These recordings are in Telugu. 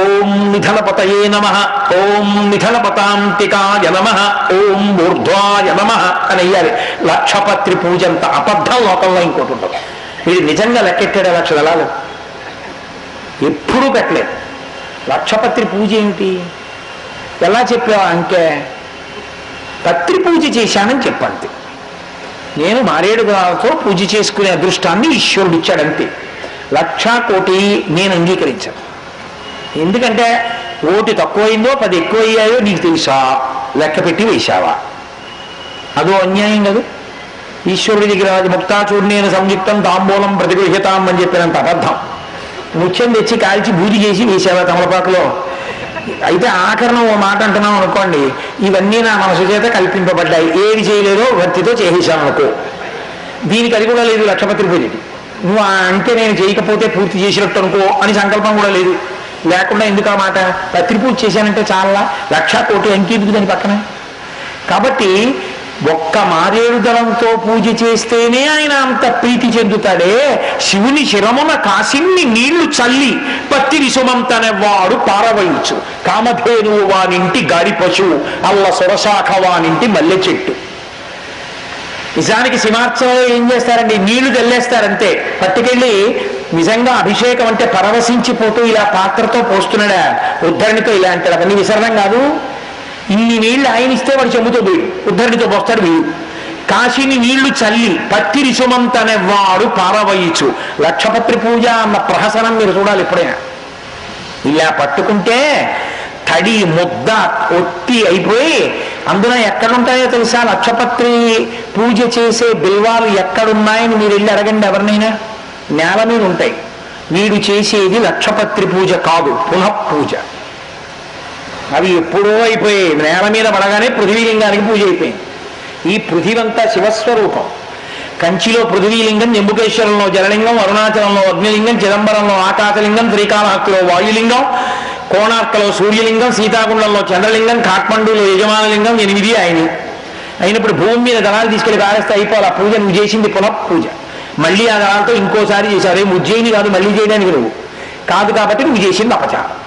ఓం నిధనపతయే నమ. ఓం నిధనపతాంతికాయ నమ. ఓం ఊర్ధ్వాయ నమ అని అయ్యాలి లక్షపత్రి పూజంత అబద్ధం లోకంలో ఇంకోటి ఉండదు. మీరు నిజంగా లెక్కెట్టాడు లక్ష దళాలు? ఎప్పుడూ పెట్టలేదు. లక్షపత్రి పూజ ఏమిటి? ఎలా చెప్పావా అంకే? పత్రి పూజ చేశానని చెప్పంతే. నేను మారేడు గ్రహాలతో పూజ చేసుకునే అదృష్టాన్ని ఈశ్వరుడు ఇచ్చాడంతే లక్ష కోటి నేను అంగీకరించాను. ఎందుకంటే ఓటి తక్కువైందో పది ఎక్కువ అయ్యాయో నీకు తెలుసా? లెక్క పెట్టి వేశావా? అదో అన్యాయం కదా. ఈశ్వరుడి దగ్గర అది ముక్తాచూర్ణేన సంయుక్తం తాంబూలం ప్రతిగృహ్యతాం అని చెప్పినంత అబద్ధం. ముత్యం తెచ్చి కాల్చి బూజి చేసి వేసావా తమలపాకులో? అయితే ఆఖరణ ఓ మాట అంటున్నాం అనుకోండి ఇవన్నీ నా మనసు చేత కల్పింపబడ్డాయి. ఏది చేయలేదో భక్తితో చేసేసాను అనుకో. దీనికి అది కూడా లేదు లక్షపత్రి పూజ నువ్వు అంటే నేను చేయకపోతే పూర్తి చేసినట్టు అనుకో అని సంకల్పం కూడా లేదు. లేకుండా ఎందుకు ఆ మాట? పూజ చేశానంటే చాలా లక్ష కోటి అంకెందుకు దాని పక్కన? కాబట్టి ఒక్క మారేడు దళంతో పూజ చేస్తేనే ఆయన అంత ప్రీతి చెందుతాడే. శివుని శిరమున కాసిన్ని నీళ్ళు చల్లి పత్తిని సుమంతనెవ్వాడు పారవయించు. కామధేనువు వానింటి గాడి పశువు అల్ల సురశాఖ వానింటి మల్లె చెట్టు. నిజానికి సింహార్చనలో ఏం చేస్తారండి? నీళ్ళు తెల్లేస్తారంతే పట్టుకెళ్ళి నిజంగా అభిషేకం అంటే పరవశించిపోతూ ఇలా పాత్రతో పోస్తున్నాడా? ఉద్ధరణితో ఇలా అంటాడు అవన్నీ విసరణం కాదు. ఇన్ని నీళ్ళు ఆయన ఇస్తే వాడు చెమ్ముతో వీడు ఉద్ధరణితో పోస్తాడు వీడు. కాశీని నీళ్ళు చల్లి పత్తిరి సుమంతనెవ్వాడు పారవయించు. లక్షపత్రి పూజ అన్న ప్రహసనం మీరు చూడాలి ఎప్పుడైనా. ఇలా పట్టుకుంటే తడి ముద్ద ఒత్తి అయిపోయి అందులో ఎక్కడుంటాయో తెలుసా? లక్షపత్రి పూజ చేసే బిల్వాలు ఎక్కడున్నాయని మీరు వెళ్ళి అడగండి ఎవరినైనా. నేల మీద ఉంటాయి. వీడు చేసేది లక్షపత్రి పూజ కాదు పునః పూజ. అవి ఎప్పుడో అయిపోయాయి. నేల మీద పడగానే పృథ్వీలింగానికి పూజ అయిపోయింది. ఈ పృథివంతా శివస్వరూపం. కంచిలో పృథ్వీలింగం జంబుకేశ్వరంలో జలలింగం అరుణాచలంలో అగ్నిలింగం చిదంబరంలో ఆకాశలింగం శ్రీకాళహస్తిలో వాయులింగం కోణార్కలో సూర్యలింగం సీతాకుండంలో చంద్రలింగం కాఠ్మండూలో యజమానలింగం ఎనిమిది ఆయన అయినప్పుడు భూమి మీద దళాలు తీసుకెళ్ళి కారేస్తే అయిపోవాలి. ఆ పూజ నువ్వు చేసింది పునః పూజ. మళ్ళీ ఆ దాంతో ఇంకోసారి చేశారు. ఏం ఉజ్జయిని కాదు మళ్ళీ చేయడానికి నువ్వు. కాదు కాబట్టి నువ్వు చేసింది అపచారం.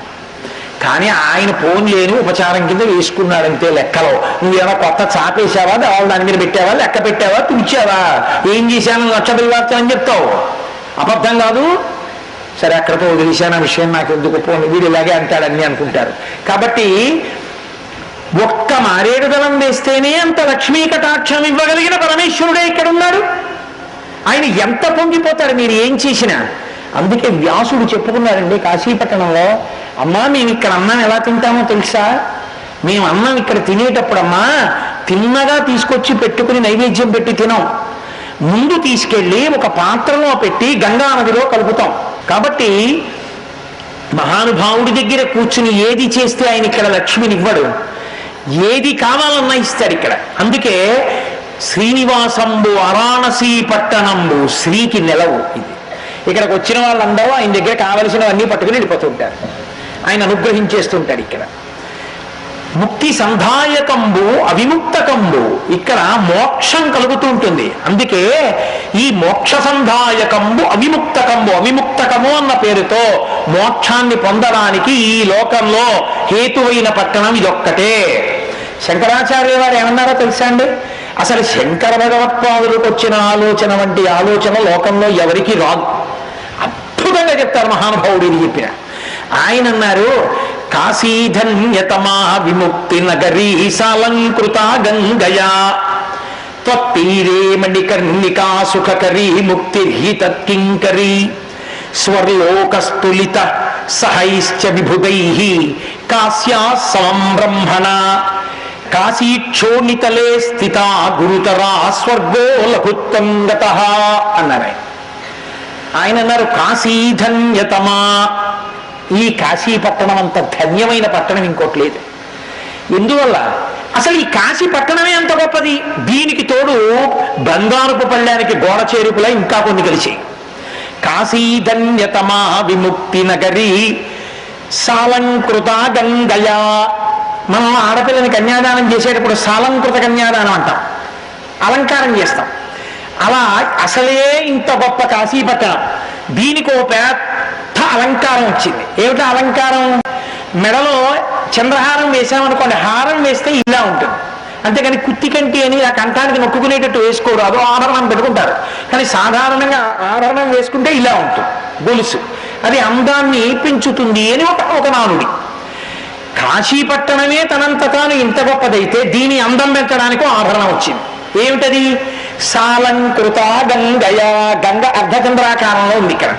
కానీ ఆయన ఫోన్ లేని ఉపచారం కింద వేసుకున్నాడంతే లెక్కలో. నువ్వేమో కొత్త చాపేసావా దళాలు దాని మీద పెట్టావా? లెక్క పెట్టావా? తుడిచావా? ఏం చేశాను? లక్ష పరివార్తం అని చెప్తావు. అబద్ధం కాదు. సరే అక్కడతో వదిలేశాను. ఆ విషయం నాకు ఎందుకు పోను వీడు ఇలాగే అంటాడని అనుకుంటారు. కాబట్టి ఒక్క మారేడు దళం వేస్తేనే అంత లక్ష్మీ కటాక్షం ఇవ్వగలిగిన పరమేశ్వరుడే ఇక్కడ ఉన్నాడు ఆయన ఎంత పొంగిపోతాడు మీరు ఏం చేసినా? అందుకే వ్యాసుడు చెప్పుకున్నారండి కాశీపట్టణంలో అమ్మా మేము ఇక్కడ అన్నం ఎలా తింటామో తెలుసా? మేము అన్నం ఇక్కడ తినేటప్పుడమ్మా తిన్నగా తీసుకొచ్చి పెట్టుకుని నైవేద్యం పెట్టి తినాం. ముందు తీసుకెళ్ళి ఒక పాత్రలో పెట్టి గంగా నదిలో కలుపుతాం. కాబట్టి మహానుభావుడి దగ్గర కూర్చుని ఏది చేస్తే ఆయన ఇక్కడ లక్ష్మిని ఇవ్వడు ఏది కావాలన్నా ఇస్తాడు ఇక్కడ. అందుకే శ్రీనివాసంబు వారాణసీ పట్టణంబు శ్రీకి నెలవు ఇది. ఇక్కడికి వచ్చిన వాళ్ళందరూ ఆయన దగ్గర కావలసినవన్నీ పట్టుకుని వెళ్ళిపోతుంటారు. ఆయన అనుగ్రహించేస్తుంటాడు ఇక్కడ. ముక్తి సంధాయకంబు అవిముక్తకంబు ఇక్కడ మోక్షం కలుగుతూ ఉంటుంది. అందుకే ఈ మోక్ష సంధాయకంబు అవిముక్తకంబు అవిముక్తకము అన్న పేరుతో మోక్షాన్ని పొందడానికి ఈ లోకంలో హేతువైన పట్టణం ఇదొక్కటే శంకరాచార్య వారు ఏమన్నారో తెలుసా అండి? అసలు శంకర భగవత్పాదులకు వచ్చిన ఆలోచన వంటి ఆలోచన లోకంలో ఎవరికి రాదు. అద్భుతంగా చెప్తారు మహానుభావుడు ఇది చెప్పిన. ఆయన అన్నారు కాశీధన్యతమా విముక్తి నగరీ సాలంకృత గంగయా. త్వత్తీరే మణికర్ణికా సుఖకరీ ముక్తిర్హితత్కింకరీ స్వర్లోకస్తులిత సహైశ్చ విభుగై కాశ్యా సమం బ్రహ్మణ. కాశీక్షోణితలే స్థిత గురుతరా స్వర్గో లఘుత్వం గత అన్నారు ఆయన. ఆయన అన్నారు కాశీధన్యతమా ఈ కాశీ పట్టణం అంత ధన్యమైన పట్టణం ఇంకోటి లేదు. ఎందువల్ల? అసలు ఈ కాశీ పట్టణమే అంత గొప్పది. దీనికి తోడు బంగారుపు పళ్ళానికి గోడ చేరుపులా ఇంకా కొన్ని కలిసి కాశీధన్యతమా విముక్తి నగరి సాలంకృత గంగయా మనం ఆడపిల్లని కన్యాదానం చేసేటప్పుడు సాలంకృత కన్యాదానం అంటాం. అలంకారం చేస్తాం. అలా అసలే ఇంత గొప్ప కాశీపట్టణం దీనికి ఓ పెద్ద అలంకారం వచ్చింది. ఏమిటో అలంకారం? మెడలో చంద్రహారం వేసామనుకోండి హారం వేస్తే ఇలా ఉంటుంది. అంతేకాని కుత్తి కంటి అని ఆ కంఠానికి నొక్కుకునేటట్టు వేసుకోరు అదో ఆభరణం పెట్టుకుంటారు. కానీ సాధారణంగా ఆభరణం వేసుకుంటే ఇలా ఉంటుంది. గొలుసు. అది అందాన్ని పెంచుతుంది అని ఒక ఒక నానుడి. కాశీపట్టణమే తనంత తాను ఇంత గొప్పదైతే దీని అందం పెంచడానికి ఆభరణం వచ్చింది. ఏమిటది? సాలంకృత గంగయా గంగ అర్ధచంద్రాకారంలో ఉంది ఇక్కడ.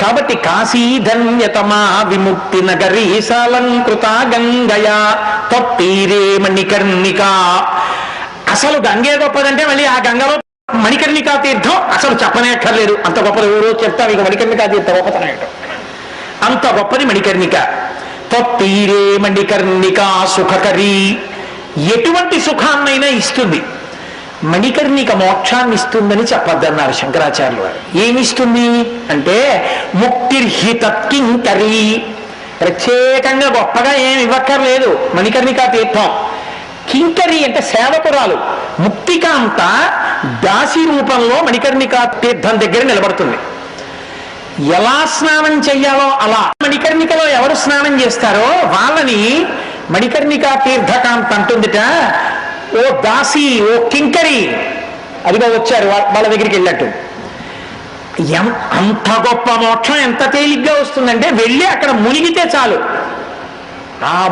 కాబట్టి కాశీ ధన్యతమా విముక్తి నగరీ సాలంకృత గంగయా తొప్పీరే మణికర్ణిక. అసలు గంగే గొప్పదంటే మళ్ళీ ఆ గంగలో మణికర్ణికా తీర్థం అసలు చెప్పనేక్కర్లేదు. అంత గొప్పది ఎవరో చెప్తా మీకు మణికర్ణికా తీర్థం గొప్పతనం అంత గొప్పది మణికర్ణిక. తొత్తీరే మణికర్ణిక సుఖకరి. ఎటువంటి సుఖాన్నైనా ఇస్తుంది. మణికర్ణిక మోక్షాన్ని ఇస్తుందని చెప్పద్దన్నారు శంకరాచార్యులు వారు ఏమిస్తుంది? అంటే ముక్తిర్హితత్కింకరి ప్రత్యేకంగా గొప్పగా ఏమి ఇవ్వక్కర్లేదు మణికర్ణికా తీర్థం. కింకరి అంటే సేవకురాలు. ముక్తికాంత దాసి రూపంలో మణికర్ణికా తీర్థం దగ్గర నిలబడుతుంది. ఎలా స్నానం చెయ్యాలో అలా. మణికర్ణికలో ఎవరు స్నానం చేస్తారో వాళ్ళని మణికర్ణిక తీర్థకాంత అంటుందిట. ఓ దాసి ఓ కింకరి. అదిగో వచ్చారు వాళ్ళ దగ్గరికి వెళ్ళట్టు ఎం- అంత గొప్ప మోక్షం ఎంత తేలిగ్గా వస్తుందంటే వెళ్ళి అక్కడ మునిగితే చాలు. ఆ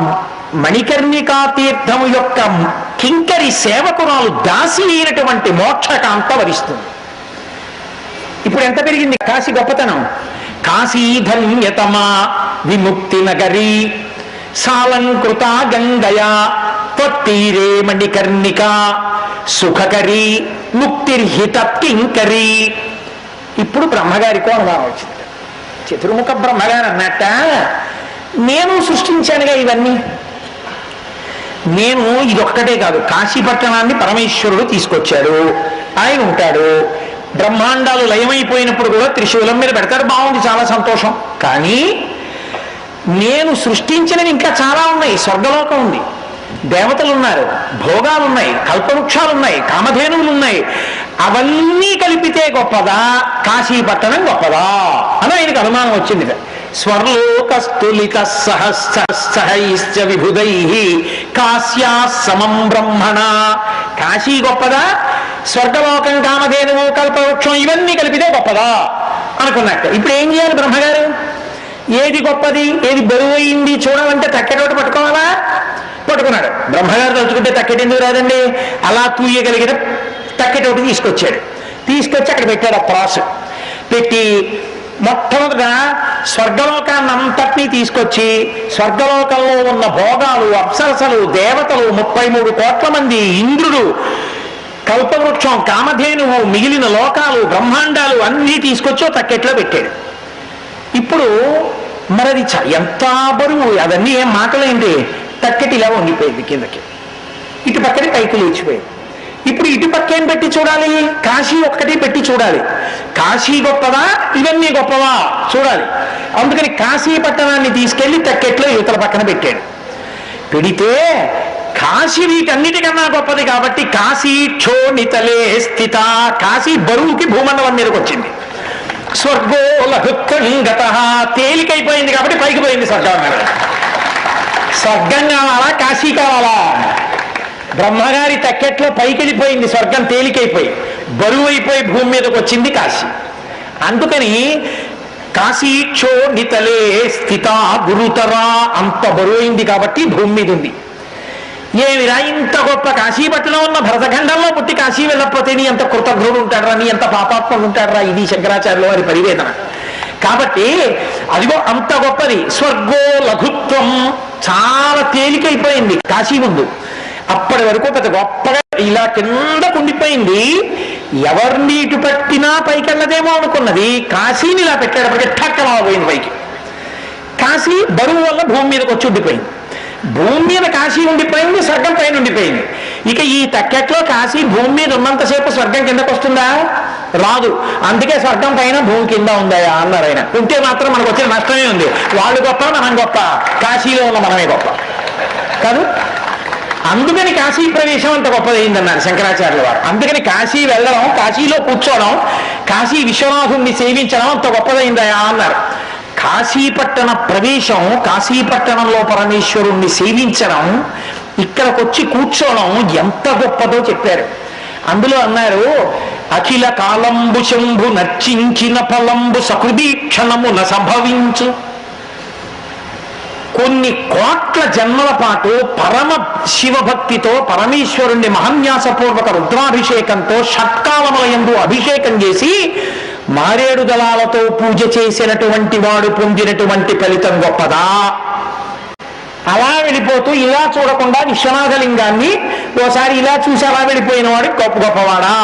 మణికర్ణికా తీర్థం యొక్క కింకరి సేవకురాలు దాసి అయినటువంటి మోక్షకాంత వరిస్తుంది. ఇప్పుడు ఎంత పెరిగింది? కాశీ గొప్పతనం. కాశీ ధన్యతమా విముక్తి నగరీ సాలంకృత గంగయా త్వత్తీరే మణికర్ణిక సుఖకరి ముక్తిర్హిత కింకరి ఇప్పుడు బ్రహ్మగారికో అనుమానం వచ్చింది. చతుర్ముఖ బ్రహ్మగారు అన్నట్ట నేను సృష్టించానుగా ఇవన్నీ. నేను ఇదొక్కటే కాదు కాశీ పట్టణాన్ని పరమేశ్వరుడు తీసుకొచ్చాడు. ఆయన ఉంటాడు. బ్రహ్మాండాలు లయమైపోయినప్పుడు కూడా త్రిశూలం మీద పెడతారు. బాగుంది చాలా సంతోషం. కానీ నేను సృష్టించినవి ఇంకా చాలా ఉన్నాయి. స్వర్గలోకం ఉంది. దేవతలు ఉన్నారు భోగాలు ఉన్నాయి కల్పవృక్షాలు ఉన్నాయి కామధేనువులు ఉన్నాయి. అవన్నీ కలిపితే గొప్పదా? కాశీపట్టణం గొప్పదా? అని ఆయనకు అనుమానం వచ్చింది. స్వర్లోకస్తులిత సహస్రశ్చ విభుదై కాశ్యా సమం బ్రహ్మణ. కాశీ గొప్పదా? స్వర్గలోకం కామధేనువు కల్పవృక్షం ఇవన్నీ కలిపితే గొప్పదా? అనుకున్నట్టు ఇప్పుడు ఏం చేయాలి బ్రహ్మగారు? ఏది గొప్పది? ఏది బరువైంది? చూడాలంటే తక్కెటోటి పట్టుకోవాలా? పట్టుకున్నాడు. బ్రహ్మగారు తలుచుకుంటే తక్కెట ఎందుకు రాదండి? అలా తూయగలిగిన తక్కెటోటి తీసుకొచ్చాడు. తీసుకొచ్చి అక్కడ పెట్టాడు ఆ ప్రాసు. పెట్టి మొట్టమొదట స్వర్గలోకాన్ని అంతటినీ తీసుకొచ్చి స్వర్గలోకంలో ఉన్న భోగాలు అప్సరసలు దేవతలు ముప్పై మూడు కోట్ల మంది ఇంద్రుడు కల్పవృక్షం కామధేనువు మిగిలిన లోకాలు బ్రహ్మాండాలు అన్నీ తీసుకొచ్చి తక్కెట్లో పెట్టాడు. ఇప్పుడు మరది ఎంత బరువు అవన్నీ ఏం మాటలేంటి తక్కెటి ఇలా వంగిపోయింది కిందకి. ఇటు పక్కనే పైకి లేచిపోయింది. ఇప్పుడు ఇటు పక్కేం పెట్టి చూడాలి? కాశీ ఒక్కటి పెట్టి చూడాలి. కాశీ గొప్పదా ఇవన్నీ గొప్పవా? చూడాలి. అందుకని కాశీ పట్టణాన్ని తీసుకెళ్ళి తక్కెట్లో యువతల పక్కన పెట్టాడు. పెడితే కాశీ వీటన్నిటికన్నా గొప్పది కాబట్టి కాశీ క్షోణితలే స్థిత. కాశీ బరువుకి భూమండలం మీదకి వచ్చింది. స్వర్గో తేలికైపోయింది కాబట్టి పైకి పోయింది స్వర్గం మీద స్వర్గం కావాలా కాశీ కావాలా? బ్రహ్మగారి తక్కెట్లో పైకి వెళ్ళిపోయింది స్వర్గం తేలికైపోయి. బరువు అయిపోయి భూమి మీదకి వచ్చింది కాశీ. అందుకని కాశీక్షోడితలే స్థిత గురుతరా అంత బరువైంది కాబట్టి భూమి మీద ఉంది ఏమిరా ఇంత గొప్ప కాశీపట్నం ఉన్న భరతఖండంలో పుట్టి కాశీ వెళ్ళకపోతే నీ ఎంత కృతజ్ఞుడు ఉంటాడరా నీ ఎంత పాపాత్ముడు ఉంటాడరా ఇది శంకరాచార్యుల వారి పరివేదన. కాబట్టి అదిగో అంత గొప్పది. స్వర్గో లఘుత్వం చాలా తేలికైపోయింది కాశీ ముందు. అప్పటి వరకు పెద్ద గొప్పగా ఇలా కింద కుండిపోయింది. ఎవరిని ఇటు పట్టినా పైకెళ్ళదేమో అనుకున్నది. కాశీని ఇలా పెట్టేటప్పటికి ఠక్కలా పోయింది పైకి. కాశీ బరువు వల్ల భూమి మీదకి వచ్చి ఉండిపోయింది. భూమి మీద కాశీ ఉండిపోయింది స్వర్గం పైన ఉండిపోయింది. ఇక ఈ తక్కెట్లో కాశీ భూమి మీద ఉన్నంతసేపు స్వర్గం కిందకు వస్తుందా? రాదు. అందుకే స్వర్గం పైన భూమి కింద ఉందాయా అన్నారు ఆయన. ఉంటే మాత్రం మనకు వచ్చిన నష్టమే ఉంది. వాళ్ళు గొప్ప మనం గొప్ప. కాశీలో ఉన్న మనమే గొప్ప. కాదు? అందుకని కాశీ ప్రవేశం అంత గొప్పదైందన్నారు శంకరాచార్యుల వారు. అందుకని కాశీ వెళ్ళడం కాశీలో కూర్చోవడం కాశీ విశ్వనాథుణ్ణి సేవించడం అంత గొప్పదైందయా అన్నారు. కాశీపట్టణ ప్రవేశం కాశీపట్టణంలో పరమేశ్వరుణ్ణి సేవించడం ఇక్కడికొచ్చి కూర్చోవడం ఎంత గొప్పదో చెప్పారు. అందులో అన్నారు అఖిల కాలంబు శంభు నర్చించిన ఫలంబు న సంభవించు. కొన్ని కోట్ల జన్మల పాటు పరమ శివభక్తితో పరమేశ్వరుణ్ణి మహన్యాసపూర్వక రుద్రాభిషేకంతో షట్కాలమలయందు అభిషేకం చేసి మారేడు దళాలతో పూజ చేసినటువంటి వాడు పొందినటువంటి ఫలితం గొప్పదా? అలా వెళ్ళిపోతూ ఇలా చూడకుండా విశ్వనాథలింగాన్ని ఓసారి ఇలా చూసి అలా వెళ్ళిపోయిన వాడు గొప్ప గొప్పవాడా?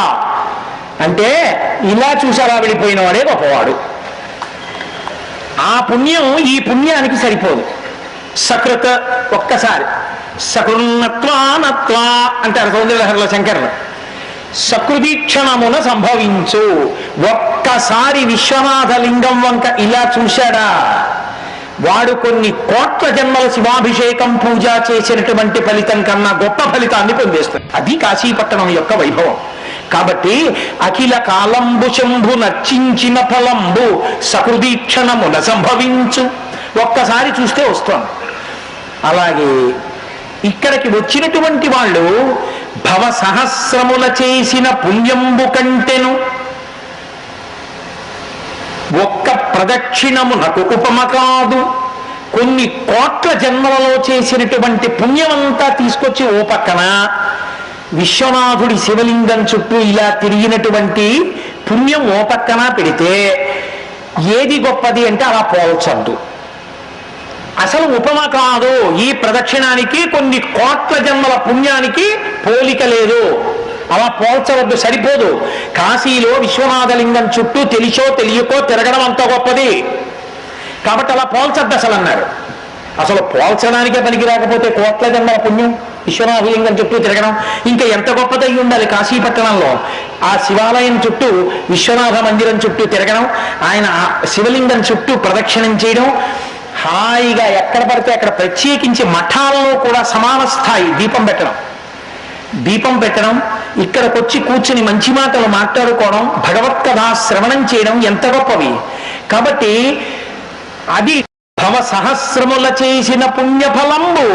అంటే ఇలా చూసి అలా వెళ్ళిపోయిన వాడే గొప్పవాడు. ఆ పుణ్యం ఈ పుణ్యానికి సరిపోదు. సకృత ఒక్కసారి. సకృన్నత్వానత్వా అంటారు సౌందర్యహరలో శంకరులు. సకృదీక్షణమున సంభవించు. ఒక్కసారి విశ్వనాథ లింగం వంక ఇలా చూశాడా? వాడు కొన్ని కోట్ల జన్మల శివాభిషేకం పూజ చేసినటువంటి ఫలితం కన్నా గొప్ప ఫలితాన్ని పొందేస్తుంది అది కాశీపట్టణం యొక్క వైభవం. కాబట్టి అఖిల కాలంబు శంభు నర్చించిన ఫలంబు సకృదీక్షణమున సంభవించు. ఒక్కసారి చూస్తే వస్తుంది. అలాగే ఇక్కడికి వచ్చినటువంటి వాళ్ళు భవ సహస్రముల చేసిన పుణ్యంబు కంటెను. ఒక్క ప్రదక్షిణమునకు ఉపమ కాదు. కొన్ని కోట్ల జన్మలలో చేసినటువంటి పుణ్యమంతా తీసుకొచ్చి ఓ పక్కన విశ్వనాథుడి శివలింగం చుట్టూ ఇలా తిరిగినటువంటి పుణ్యం ఓ పక్కన పెడితే ఏది గొప్పది అంటే అలా పోల్చద్దు అసలు ఉపమ కాదు. ఈ ప్రదక్షిణానికి కొన్ని కోట్ల జన్మల పుణ్యానికి పోలిక లేదు. అలా పోల్చవద్దు సరిపోదు. కాశీలో విశ్వనాథలింగం చుట్టూ తెలిసో తెలియకో తిరగడం అంత గొప్పది. కాబట్టి అలా పోల్చద్దు అసలు అన్నారు అసలు పోల్చడానికే పనికి రాకపోతే కోట్ల జన్మల పుణ్యం విశ్వనాథలింగం చుట్టూ తిరగడం ఇంకా ఎంత గొప్పదై ఉండాలి కాశీపట్టణంలో ఆ శివాలయం చుట్టూ విశ్వనాథ మందిరం చుట్టూ తిరగడం ఆయన శివలింగం చుట్టూ ప్రదక్షిణం చేయడం హాయిగా ఎక్కడ పడితే అక్కడ ప్రత్యేకించి మఠాలలో కూడా సమాన స్థాయి దీపం పెట్టడం. దీపం పెట్టడం ఇక్కడికి వచ్చి కూర్చుని మంచి మాటలు మాట్లాడుకోవడం భగవత్ కథ శ్రవణం చేయడం ఎంత గొప్పవి. కాబట్టి అది భవ సహస్రముల చేసిన పుణ్యఫలంబు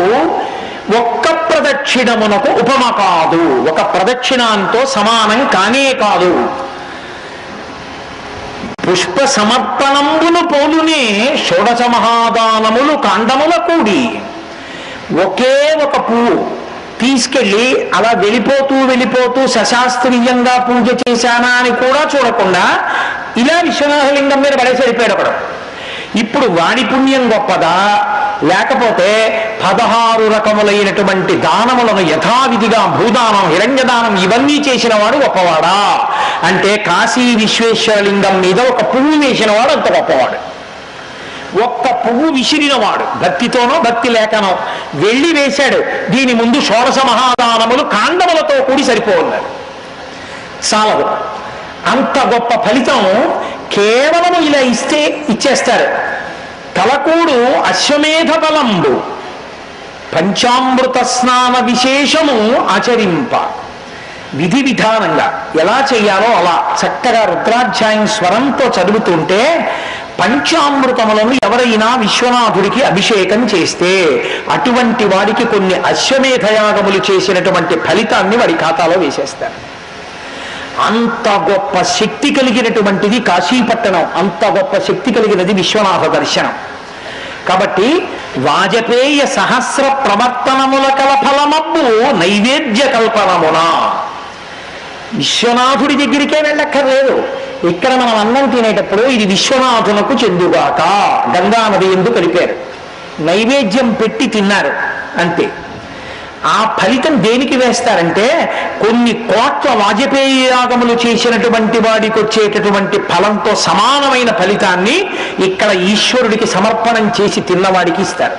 ఒక్క ప్రదక్షిణమునకు ఉపమ కాదు. ఒక ప్రదక్షిణాంతో సమానం కానే కాదు. పుష్ప సమర్పణంబులు పోలునే షోడశ మహాదానములు కాండముల కూడి. ఒకే ఒక పువ్వు తీసుకెళ్ళి అలా వెళ్ళిపోతూ వెళ్ళిపోతూ సశాస్త్రీయంగా పూజ చేశానా అని కూడా చూడకుండా ఇలా విశ్వనాథలింగం మీద పడేసి వెళ్ళిపోయాడు అక్కడ. ఇప్పుడు వాడి పుణ్యం గొప్పదా? లేకపోతే పదహారు రకములైనటువంటి దానములను యథావిధిగా భూదానం హిరణ్యదానం ఇవన్నీ చేసిన వాడు గొప్పవాడా? అంటే కాశీ విశ్వేశ్వరలింగం మీద ఒక పువ్వు వేసిన వాడు అంత గొప్పవాడు. ఒక్క పువ్వు విసిరినవాడు భక్తితోనో భక్తి లేకనో వెళ్ళి వేశాడు. దీని ముందు షోడశ మహాదానములు కాండములతో కూడి సరిపోన్నారు చాలదు. అంత గొప్ప ఫలితం కేవలము ఇలా ఇస్తే ఇచ్చేస్తారు. తలకూడు అశ్వమేధ బలంబు పంచామృత స్నాన విశేషము ఆచరింప. విధి విధానంగా ఎలా చేయాలో అలా. చక్కగా రుద్రాధ్యాయం స్వరంతో చదువుతుంటే పంచామృతములను ఎవరైనా విశ్వనాథుడికి అభిషేకం చేస్తే అటువంటి వాడికి కొన్ని అశ్వమేధయాగములు చేసినటువంటి ఫలితాన్ని వాడి ఖాతాలో వేసేస్తారు. అంత గొప్ప శక్తి కలిగినటువంటిది కాశీపట్టణం. అంత గొప్ప శక్తి కలిగినది విశ్వనాథ దర్శనం. కాబట్టి వాజపేయ సహస్ర ప్రవర్తనముల కల ఫలమబ్బు నైవేద్య కల్పనమున. విశ్వనాథుడి దగ్గరికే వెళ్ళక్కర్లేదు. ఇక్కడ మనం అన్నం తినేటప్పుడు ఇది విశ్వనాథునకు చెందుగాక. గంగా నది ఎందు కలిపారు. నైవేద్యం పెట్టి తిన్నారు. అంతే. ఆ ఫలితం దేనికి వేస్తారంటే కొన్ని కోట్ల వాజపేయి యాగములు చేసినటువంటి వాడికి వచ్చేటటువంటి ఫలంతో సమానమైన ఫలితాన్ని ఇక్కడ ఈశ్వరుడికి సమర్పణం చేసి తిన్నవాడికి ఇస్తారు.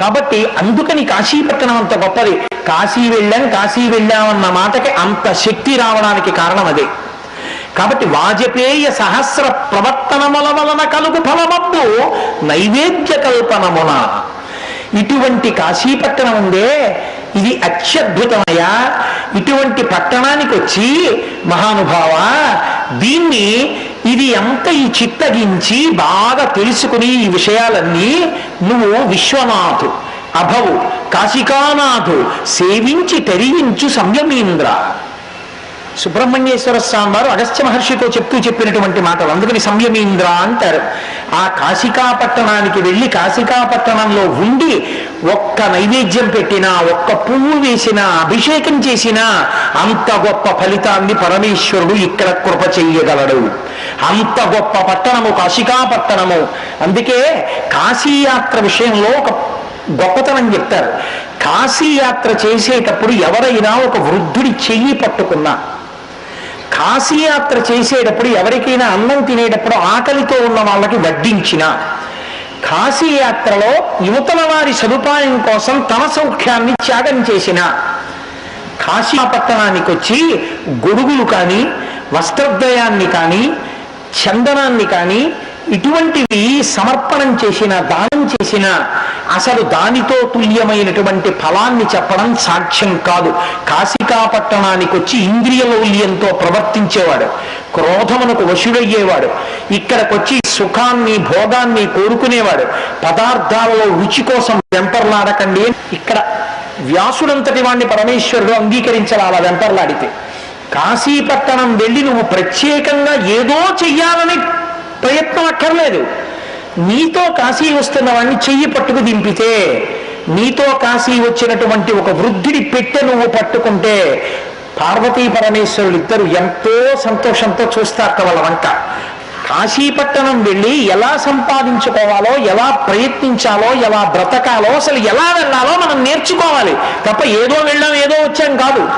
కాబట్టి అందుకని కాశీపట్టణం అంత గొప్పది. కాశీ వెళ్ళాం కాశీ వెళ్ళామన్న మాటకి అంత శక్తి రావడానికి కారణం అదే. కాబట్టి వాజపేయ సహస్ర ప్రవర్తనముల వలన కలుగు ఫలమబ్బు నైవేద్య కల్పనమున ఇటువంటి కాశీపట్టణం ఉందే ఇది అత్యద్భుతమయ్యా. ఇటువంటి పట్టణానికి వచ్చి మహానుభావ దీన్ని ఇది ఎంత ఈ చిత్తగించి బాగా తెలుసుకుని ఈ విషయాలన్నీ నువ్వు విశ్వనాథు అభవు కాశికానాథు సేవించి తెరించు సంయమీంద్ర. సుబ్రహ్మణ్యేశ్వర స్వామి వారు అగస్త్య మహర్షితో చెప్తూ చెప్పినటువంటి మాటలు. అందుకని సంయమీంద్ర అంటారు. ఆ కాశికాపట్టణానికి వెళ్ళి కాశికాపట్టణంలో ఉండి ఒక్క నైవేద్యం పెట్టినా ఒక్క పువ్వు వేసినా అభిషేకం చేసినా అంత గొప్ప ఫలితాన్ని పరమేశ్వరుడు ఇక్కడ కృప చెయ్యగలడు. అంత గొప్ప పట్టణము కాశికాపట్టణము. అందుకే కాశీయాత్ర విషయంలో ఒక గొప్పతనం చెప్తారు. కాశీయాత్ర చేసేటప్పుడు ఎవరైనా ఒక వృద్ధుడి చెయ్యి పట్టుకున్నా కాశీయాత్ర చేసేటప్పుడు ఎవరికైనా అన్నం తినేటప్పుడు ఆకలితో ఉన్న వాళ్ళకి వడ్డించిన కాశీయాత్రలో యువతల వారి సదుపాయం కోసం తన సౌఖ్యాన్ని త్యాగం చేసిన కాశీపట్టణానికి వచ్చి గొడుగులు కానీ వస్త్రద్వయాన్ని కానీ చందనాన్ని కానీ ఇటువంటివి సమర్పణం చేసిన దాని చేసినా అసలు దానితో తుల్యమైనటువంటి ఫలాన్ని చెప్పడం సాక్ష్యం కాదు. కాశికా పట్టణానికి వచ్చి ఇంద్రియ లౌల్యంతో ప్రవర్తించేవాడు క్రోధమునకు వశుడయ్యేవాడు ఇక్కడికొచ్చి సుఖాన్ని భోగాన్ని కోరుకునేవాడు పదార్థాలలో రుచి కోసం వెంపర్లాడకండి ఇక్కడ వ్యాసుడంతటి వాణ్ణి పరమేశ్వరుడు అంగీకరించాలి వెంపర్లాడితే. కాశీపట్టణం వెళ్ళి నువ్వు ప్రత్యేకంగా ఏదో చెయ్యాలని ప్రయత్నం అక్కర్లేదు. నీతో కాశీ వస్తున్న వాడిని చెయ్యి పట్టుకు దింపితే నీతో కాశీ వచ్చినటువంటి ఒక వృద్ధుడి పెట్టె నువ్వు పట్టుకుంటే పార్వతీ పరమేశ్వరులు ఇద్దరు ఎంతో సంతోషంతో చూస్తారు వాళ్ళ వంట. కాశీపట్టణం వెళ్ళి ఎలా సంపాదించుకోవాలో ఎలా ప్రయత్నించాలో ఎలా బ్రతకాలో అసలు ఎలా వెళ్ళాలో మనం నేర్చుకోవాలి. తప్ప ఏదో వెళ్ళాం ఏదో వచ్చాం కాదు.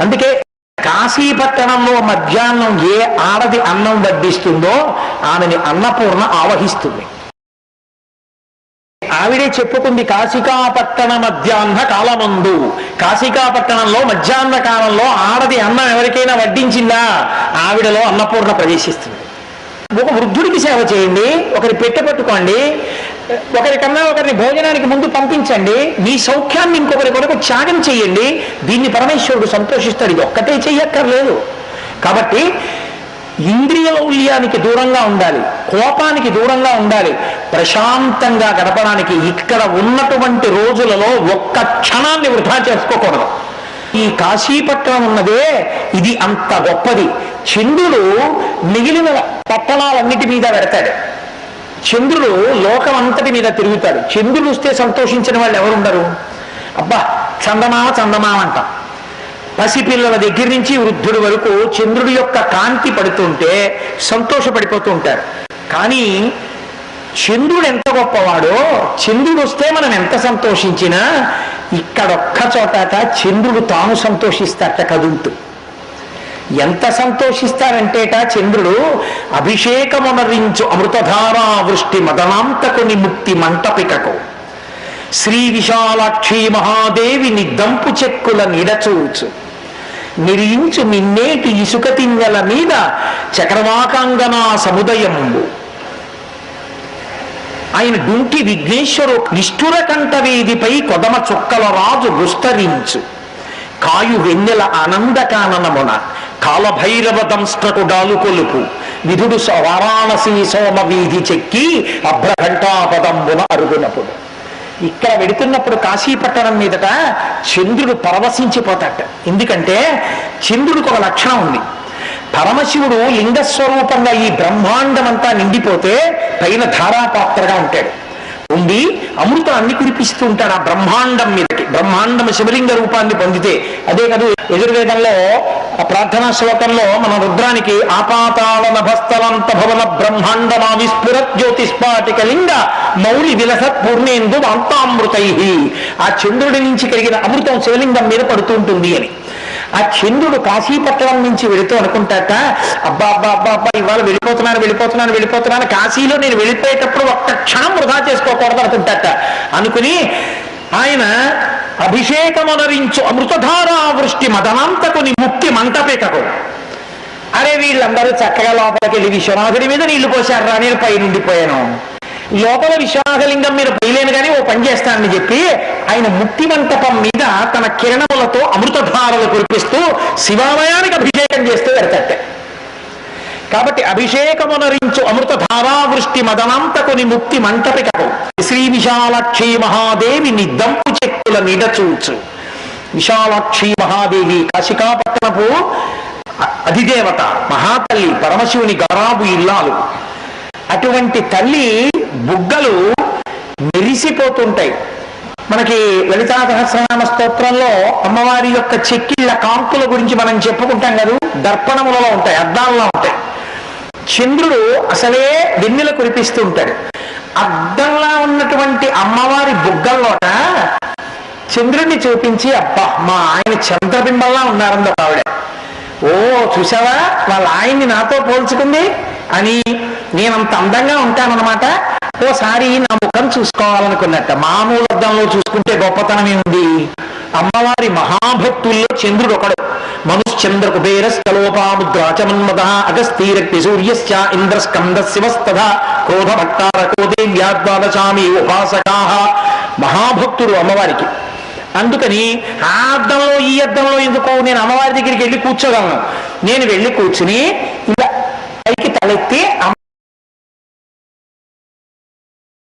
అందుకే కాశీపట్టణంలో మధ్యాహ్నం ఏ ఆడది అన్నం వడ్డిస్తుందో ఆమెని అన్నపూర్ణ ఆవహిస్తుంది. ఆవిడే చెప్పుకుంది కాశికాపట్టణ మధ్యాహ్న కాలమందు. కాశికాపట్టణంలో మధ్యాహ్న కాలంలో ఆడది అన్నం ఎవరికైనా వడ్డించిందా? ఆవిడలో అన్నపూర్ణ ప్రవేశిస్తుంది. ఒక వృద్ధుడికి సేవ చేయండి ఒకరి పెట్టె పట్టుకోండి ఒకరికన్నా ఒకరిని భోజనానికి ముందు పంపించండి మీ సౌఖ్యాన్ని ఇంకొకరి కొరకు త్యాగం చేయండి దీన్ని పరమేశ్వరుడు సంతోషిస్తాడు. ఇది ఒక్కటే చెయ్యక్కర్లేదు. కాబట్టి ఇంద్రియ లౌల్యానికి దూరంగా ఉండాలి కోపానికి దూరంగా ఉండాలి ప్రశాంతంగా గడపడానికి ఇక్కడ ఉన్నటువంటి రోజులలో ఒక్క క్షణాన్ని వృధా చేసుకోకూడదు. ఈ కాశీపట్నం ఉన్నదే ఇది అంత గొప్పది. చంద్రుడు మిగిలిన పట్టణాలన్నిటి మీద పెడతాడు. చంద్రుడు లోకం అంతటి మీద తిరుగుతాడు. చంద్రుడు వస్తే సంతోషించిన వాళ్ళు ఎవరుండరు అబ్బా చందమామ చందమామ అంట. పసిపిల్లల దగ్గర నుంచి వృద్ధుడి వరకు చంద్రుడి యొక్క కాంతి పడుతుంటే సంతోషపడిపోతూ ఉంటారు. కానీ చంద్రుడు ఎంత గొప్పవాడో చంద్రుడు వస్తే మనం ఎంత సంతోషించినా ఇక్కడొక్క చోటట చంద్రుడు తాను సంతోషిస్తాట కదులుతూ ఎంత సంతోషిస్తారంటేట చంద్రుడు అభిషేకమునరించు అమృతధారా వృష్టి మదనాంతకుని ముక్తి మంటపికకు శ్రీ విశాలాక్షి మహాదేవి నిద్దంపు చెక్కుల నిడచూచు నిరించు మిన్నేటి ఇసుక తింగల మీద చక్రవాకాంగనా సముదయంబు. ఆయన డుంకి విఘ్నేశ్వరు నిష్ఠుర కంఠవేదిపై కొదమ చుక్కల రాజు విస్తరించు. కాయు వెన్నెల ఆనందకాననమున కాలభైరవ దంస్ట్రకు డాలుకొలుపు విధుడు స- వారాణసి సోమ వీధి చెక్కి అభ్రఘంటాపదంబున అరుగునప్పుడు. ఇక్కడ వెడుతున్నప్పుడు కాశీపట్టణం మీదట చంద్రుడు పరవశించిపోతాట. ఎందుకంటే చంద్రుడికి ఒక లక్షణం ఉంది. పరమశివుడు లింగస్వరూపంగా ఈ బ్రహ్మాండం అంతా నిండిపోతే పైన ధారాపాత్రగా ఉంటాడు. ఉండి అమృతాన్ని కురిపిస్తూ ఉంటాడు ఆ బ్రహ్మాండం మీదకి. బ్రహ్మాండం శివలింగ రూపాన్ని పొందితే. అదే కాదు ఎదుర్వేదంలో ప్రార్థనా శ్లోకంలో మన రుద్రానికి ఆపాతాళ నభస్థలంత భవన బ్రహ్మాండమా విస్ఫుర జ్యోతిస్పాటిక లింగ మౌలి విలసత్ పూర్ణేందు అంతామృతై ఆ చంద్రుడి నుంచి కలిగిన అమృతం శివలింగం మీద పడుతూ ఉంటుంది అని. ఆ చంద్రుడు కాశీపట్టణం నుంచి వెళుతూ అనుకుంటాట అబ్బా అబ్బా అబ్బా అబ్బా ఇవాళ వెళ్ళిపోతున్నాను వెళ్ళిపోతున్నాను వెళ్ళిపోతున్నాను కాశీలో నేను వెళ్ళిపోయేటప్పుడు ఒక్క క్షణం వృధా చేసుకోకూడదు అనుకుంటాట అనుకుని ఆయన అభిషేకమునరించు అమృతధారా వృష్టి మదనంతకుని ముక్తి మంటపేటకు అరే వీళ్ళందరూ చక్కగా లోపలికి వెళ్ళి విశ్వనాథుడి మీద నీళ్ళు పోశారు రా నేను పైనుండిపోయాను. లోపల విశ్వనాథలింగం మీద పోయలేను కానీ ఓ పని చేస్తానని చెప్పి ఆయన ముక్తి మంటపం మీద తన కిరణములతో అమృతధారలు కురిపిస్తూ శివాలయానికి అభిషేకం చేస్తూ పెడతాట కాబట్టి అభిషేకమునరించు అమృత ధారావృష్టి మదనంతకుని ముక్తి మంటపికపు శ్రీ విశాలక్షి మహాదేవి నిద్దంపు చెక్కుల నిడచూచు విశాలాక్షి మహాదేవి కాశికాపట్టణపు అధిదేవత మహాతల్లి పరమశివుని గరాబు ఇల్లాలు. అటువంటి తల్లి బుగ్గలు మెరిసిపోతుంటాయి. మనకి లలితా సహస్రనామ స్తోత్రంలో అమ్మవారి యొక్క చెక్కిళ్ళ కాంతుల గురించి మనం చెప్పుకుంటాం కదా దర్పణములలో ఉంటాయి అద్దాలలో ఉంటాయి. చంద్రుడు అసలే వెన్నెల కురిపిస్తూ ఉంటాడు. అద్దంలా ఉన్నటువంటి అమ్మవారి బుగ్గల్లోన చంద్రుడిని చూపించి అబ్బా మా ఆయన చంద్రబింబంలా ఉన్నారందో ఆవిడ. ఓ చూసావా వాళ్ళ ఆయన్ని నాతో పోల్చుకుంది అని నేనంత అందంగా ఉంటానన్నమాట. ఓసారి నా ముఖం చూసుకోవాలనుకున్నట్ట. మామూలు అర్థంలో చూసుకుంటే గొప్పతనం ఏముంది అమ్మవారి మహాభక్తుల్లో చంద్రుడు ఒకడు. మనుశ్చంద్ర కుబేరస్థలోపాముద్రాచమన్మద అగస్తీరక్తి సూర్యశ్చ ఇంద్రస్కంద శివస్తథ క్రోధ భక్తారకో దేవ్యాద్వాదశామి ఉపాసకా మహాభక్తుడు అమ్మవారికి. అందుకని ఆ అద్దంలో ఈ అద్దంలో ఎందుకు నేను అమ్మవారి దగ్గరికి వెళ్ళి కూర్చోగలను? నేను వెళ్ళి కూర్చుని ఇలా పైకి తలెత్తి అమ్మ